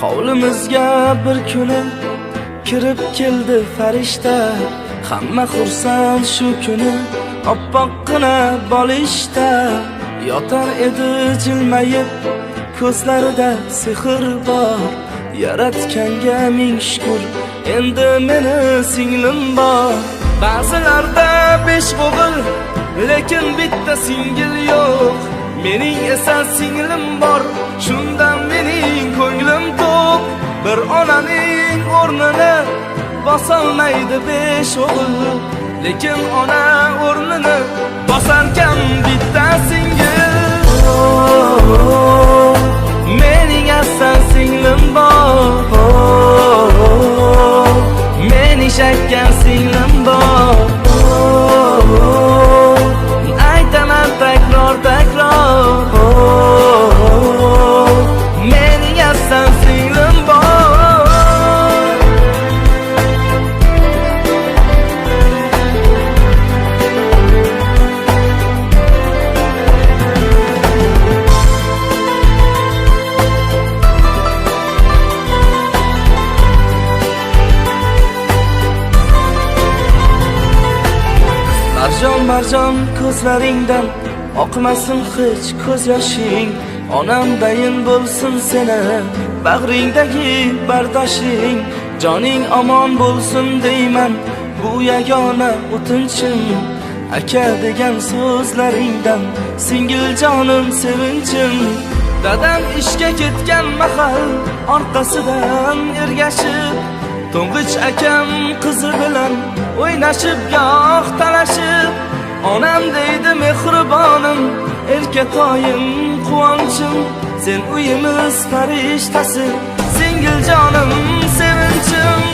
hovlimizga bir kuni kirib keldi farishta. Hamma xursand shu kuni oppoqqina bolishda. Yotar edi jilmayib ko'zlarida sehr bor. Yaratganga ming shukr endi meni singlim bor. Ba'zilarda besh o'g'il lekin bitta singil yo'q. Mening esa singlim bor shundan mening ko'nglim bir onaning o'rnini bosolmaydi besh o'g'il lekin ona o'rnini bosarkan bitta singil marjon marjon ko'zlaringdan oqmasin hech ko'z yoshing onamdayin bo'lsin seni bag'ringdagi bardoshing joning omon bo'lsin deyman bu yagona o'tinchim aka degan so'zlaringdan singil jonim sevinchim dadam ishga ketgan mahal orqasidan ergashib To'ng'ich akam qizi bilan o'ynashib goh talashib onam deydi mehribonim erkatoyim quvonchim sen uyimiz farishtasi singil jonim sevinchim